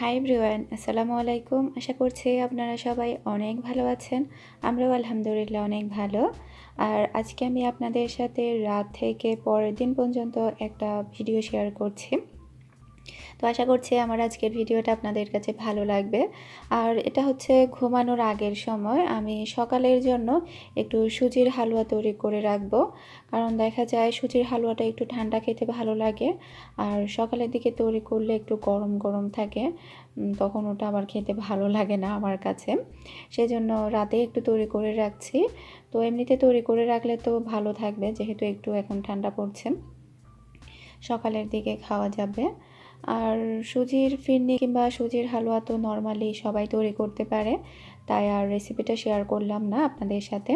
High ব্রিওয়ান আসসালামু আলাইকুম। আশা করছি আপনারা সবাই অনেক ভালো আছেন। আমরাও আলহামদুলিল্লাহ অনেক ভালো। আর আজকে আমি আপনাদের সাথে রাত থেকে পরের দিন পর্যন্ত একটা ভিডিও শেয়ার করছি। তো আশা করছি আমার আজকের ভিডিওটা আপনাদের কাছে ভালো লাগবে। আর এটা হচ্ছে ঘুমানোর আগের সময়। আমি সকালের জন্য একটু সুজির হালুয়া তৈরি করে রাখব। কারণ দেখা যায় সুজির হালুয়াটা একটু ঠান্ডা খেতে ভালো লাগে। আর সকালের দিকে তৈরি করলে একটু গরম গরম থাকে। তখন ওটা আবার খেতে ভালো লাগে না আমার কাছে। সেজন্য রাতে একটু তৈরি করে রাখছি। তো এমনিতে তৈরি করে রাখলে তো ভালো থাকবে, যেহেতু একটু এখন ঠান্ডা পড়ছে। সকালের দিকে খাওয়া যাবে। আর সুজির ফিরনি কিংবা সুজির হালুয়া তো নর্মালি সবাই তৈরি করতে পারে। তাই আর রেসিপিটা শেয়ার করলাম না আপনাদের সাথে।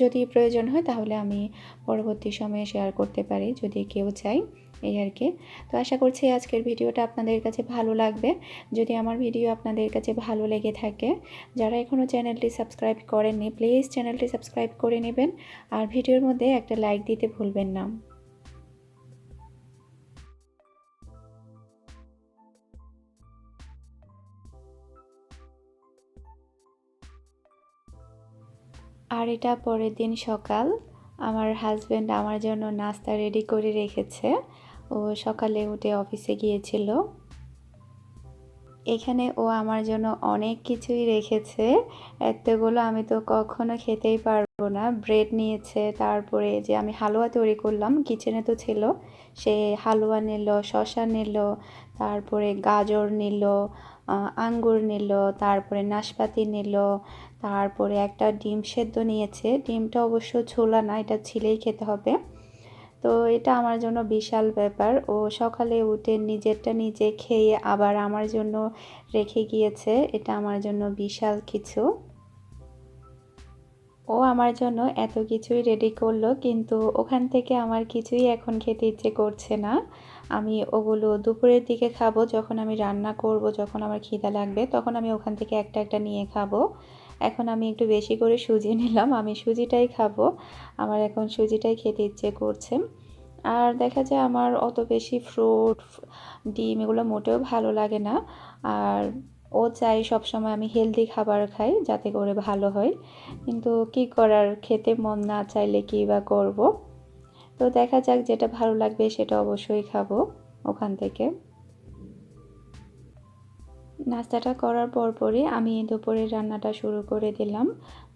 যদি প্রয়োজন হয় তাহলে আমি পরবর্তী সময়ে শেয়ার করতে পারি, যদি কেউ চাই এই আর কি। তো আশা করছি আজকের ভিডিওটা আপনাদের কাছে ভালো লাগবে। যদি আমার ভিডিও আপনাদের কাছে ভালো লেগে থাকে, যারা এখনও চ্যানেলটি সাবস্ক্রাইব করেননি প্লিজ চ্যানেলটি সাবস্ক্রাইব করে নেবেন। আর ভিডিওর মধ্যে একটা লাইক দিতে ভুলবেন না। আর এটা পরের দিন সকাল। আমার হাজব্যান্ড আমার জন্য নাস্তা রেডি করে রেখেছে। ও সকালে উঠে অফিসে গিয়েছিল। এখানে ও আমার জন্য অনেক কিছুই রেখেছে। এতগুলো আমি তো কখনো খেতেই পারব না। ব্রেড নিয়েছে, তারপরে যে আমি হালুয়া তৈরি করলাম, কিচেনে তো ছিল। সে হালুয়া নিল শশা নিল, তারপরে গাজর নিল আঙ্গুর নিল, তারপরে নাশপাতি নিল, তারপরে একটা ডিম সেদ্ধ নিয়েছে। ডিমটা অবশ্য ছোলা না, এটা ছিলেই খেতে হবে। তো এটা আমার জন্য বিশাল ব্যাপার। ও সকালে উঠে নিজেরটা নিজে খেয়ে আবার আমার জন্য রেখে গিয়েছে। এটা আমার জন্য বিশাল কিছু। ও আমার জন্য এত কিছুই রেডি করল, কিন্তু ওখান থেকে আমার কিছুই এখন খেতে ইচ্ছে করছে না। আমি ওগুলো দুপুরের দিকে খাব, যখন আমি রান্না করব, যখন আমার খিদা লাগবে, তখন আমি ওখান থেকে একটা একটা নিয়ে খাব। এখন আমি একটু বেশি করে সুজি নিলাম। আমি সুজিটাই খাব। আমার এখন সুজিটাই খেতে ইচ্ছে করছে। আর দেখা যায় আমার অত বেশি ফ্রুট ডিম এগুলো মোটেও ভালো লাগে না। আর ও চাই সবসময় আমি হেলদি খাবার খাই যাতে করে ভালো হয়। কিন্তু কি করার, খেতে মন না চাইলে কী বা করব? তো দেখা যাক যেটা ভালো লাগবে সেটা অবশ্যই খাব ওখান থেকে। নাস্তাটা করার পরপরই আমি দুপুরের রান্নাটা শুরু করে দিলাম।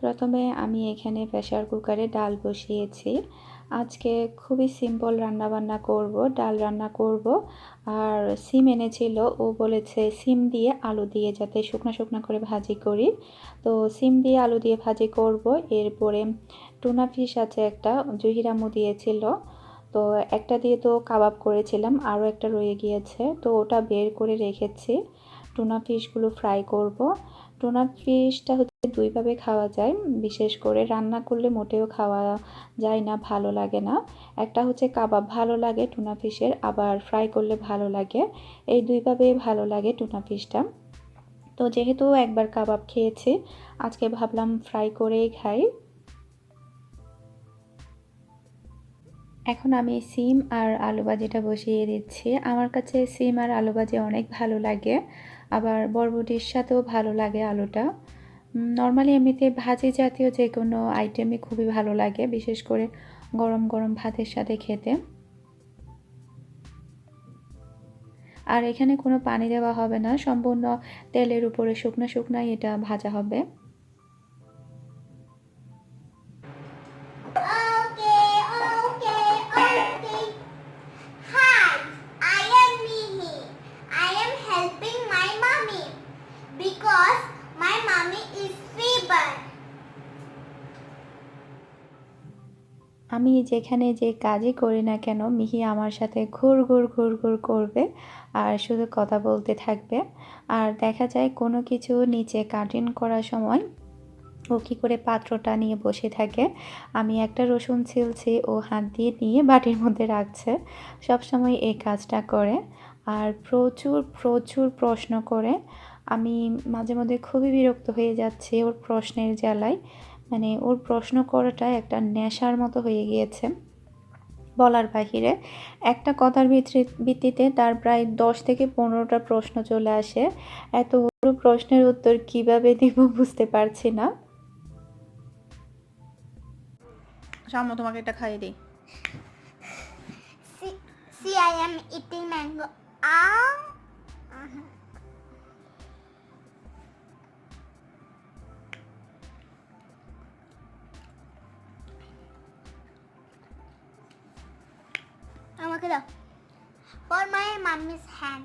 প্রথমে আমি এখানে প্রেশার কুকারে ডাল বসিয়েছি। আজকে খুবই সিম্পল রান্না বান্না করব, ডাল রান্না করব। আর সিম এনেছিল, ও বলেছে সিম দিয়ে আলু দিয়ে যাতে শুকনো শুকনো করে ভাজি করি। তো সিম দিয়ে আলু দিয়ে ভাজি করব। এরপরে টুনা ফিশ আছে একটা, জহিরামু দিয়েছিল। তো একটা দিয়ে তো কাবাব করেছিলাম, আরও একটা রয়ে গিয়েছে। তো ওটা বের করে রেখেছি। টুনা ফিশগুলো ফ্রাই করব। টুনা ফিশটা হচ্ছে দুইভাবে খাওয়া যায়। বিশেষ করে রান্না করলে মোটেও খাওয়া যায় না, ভালো লাগে না। একটা হচ্ছে কাবাব, ভালো লাগে টুনা ফিশের আবার ফ্রাই করলে ভালো লাগে। এই দুইভাবে ভালো লাগে টুনা ফিশটা তো যেহেতু একবার কাবাব খেয়েছি, আজকে ভাবলাম ফ্রাই করেই খাই। এখন আমি সিম আর আলু ভাজিটা বসিয়ে দিচ্ছি। আমার কাছে সিম আর আলু ভাজি অনেক ভালো লাগে। আবার বরবটির সাথেও ভালো লাগে আলুটা। নর্মালি এমনিতে ভাজি জাতীয় যে কোনো আইটেমই খুবই ভালো লাগে, বিশেষ করে গরম গরম ভাতের সাথে খেতে। আর এখানে কোনো পানি দেওয়া হবে না, সম্পূর্ণ তেলের উপরে শুকনো শুকনাই এটা ভাজা হবে। আমি যেখানে যে কাজই করি না কেন, মিহি আমার সাথে ঘুর ঘুর ঘুর ঘুর করবে আর শুধু কথা বলতে থাকবে। আর দেখা যায় কোনো কিছু নিচে কাটিং করার সময় ও কী করে পাত্রটা নিয়ে বসে থাকে, আমি একটা রসুন ছিলছি, ও হাত দিয়ে নিয়ে বাটির মধ্যে রাখছে, সবসময় এই কাজটা করে। আর প্রচুর প্রচুর প্রশ্ন করে, আমি মাঝে মধ্যে খুবই বিরক্ত হয়ে যাচ্ছি ওর প্রশ্নের জ্বালায়। মানে ওর প্রশ্ন করাটা একটা নেশার মতো হয়ে গিয়েছে বলার বাহিরে একটা কথার ভিত্তি- ভিত্তিতে তার প্রায় দশ থেকে পনেরোটা প্রশ্ন চলে আসে এতগুলো প্রশ্নের উত্তর কীভাবে দিব বুঝতে পারছি না সাম্য তোমাকে এটা খাইয়ে দিই See, see, I am eating mango. Ah. আমাকে দাও for my mommy's hand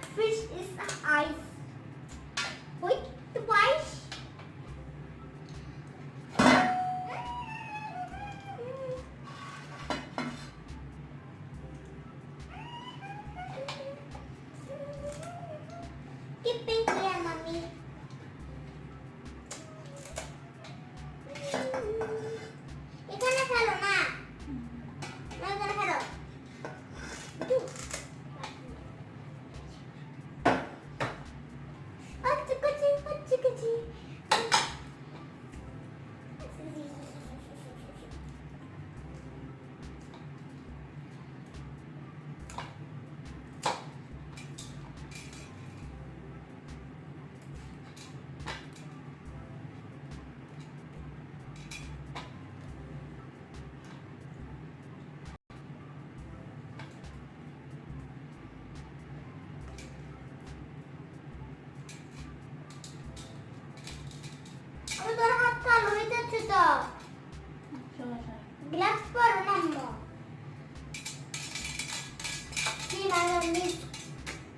fish is ice. Wait, twice. তোর হাত কালো হয়ে যাচ্ছে তো গ্লাভস পরো না আম্মু See, my mom is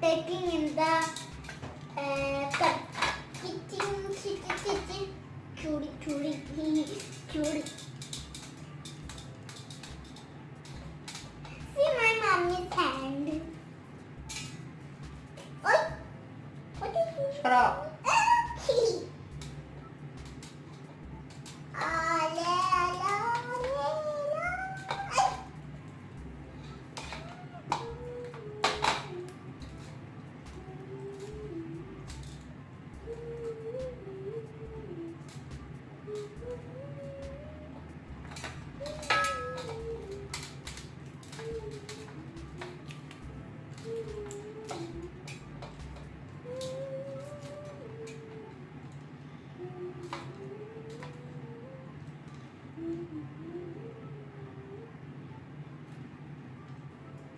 taking in the uh, cut. Kitchen, kitchen, kitchen. Churi, churi, churi.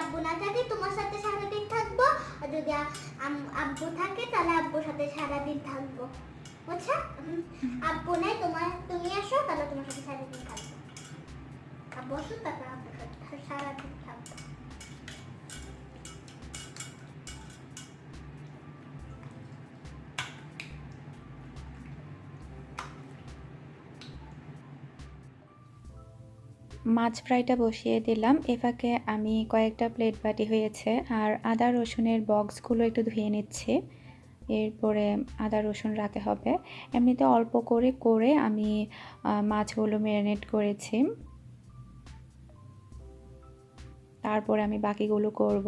আব্বু না থাকে, তোমার সাথে সারাদিন থাকব। আর যদি আব্বু থাকে, তাহলে আব্বুর সাথে সারাদিন থাকব। বুঝছ আব্বু নাই, তোমার তুমি আসো তাহলে তোমার সাথে সারাদিন থাকব। আব্বু আসো তারপর আব্বুর সাথে সারাদিন মাছ ফ্রাইটা বসিয়ে দিলাম। এ ফাঁকে আমি কয়েকটা প্লেট বাটি হয়েছে আর আদা রসুনের বক্সগুলো একটু ধুয়ে নিচ্ছি। এরপরে আদা রসুন রাখতে হবে। এমনিতে অল্প করে করে আমি মাছগুলো ম্যারিনেট করেছি। তারপরে আমি বাকিগুলো করব।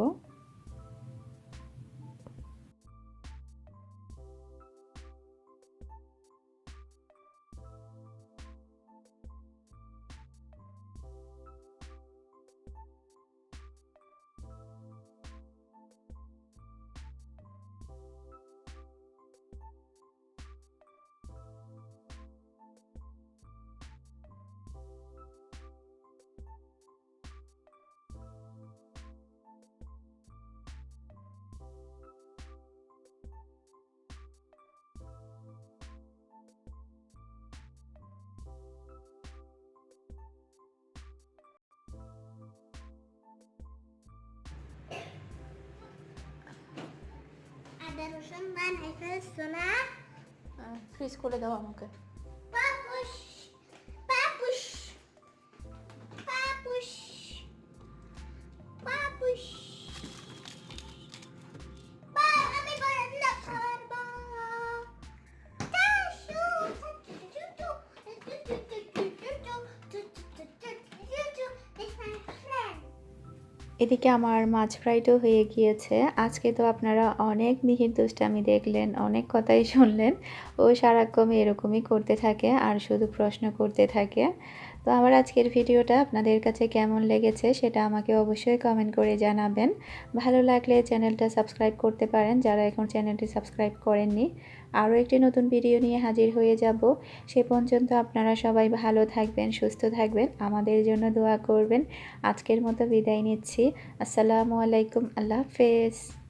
আদা রসুন বানাই ফেলছো না ফ্রিজ করে দাও আমাকে এদিকে আমার মাছ ফ্রাইটাও হয়ে গিয়েছে। আজকে তো আপনারা অনেক মিহির দুষ্টামি দেখলেন, অনেক কথাই শুনলেন। ও সারাক্ষণ এরকমই করতে থাকে আর শুধু প্রশ্ন করতে থাকে। তো আমার আজকের ভিডিওটা আপনাদের কাছে কেমন লেগেছে সেটা আমাকে অবশ্যই কমেন্ট করে জানাবেন। ভালো লাগলে চ্যানেলটা সাবস্ক্রাইব করতে পারেন, যারা এখন চ্যানেলটি সাবস্ক্রাইব করেননি। আরও একটি নতুন ভিডিও নিয়ে হাজির হয়ে যাব। সে পর্যন্ত আপনারা সবাই ভালো থাকবেন, সুস্থ থাকবেন। আমাদের জন্য দোয়া করবেন। আজকের মতো বিদায় নিচ্ছি। আসসালামু আলাইকুম। আল্লাহ হাফেজ।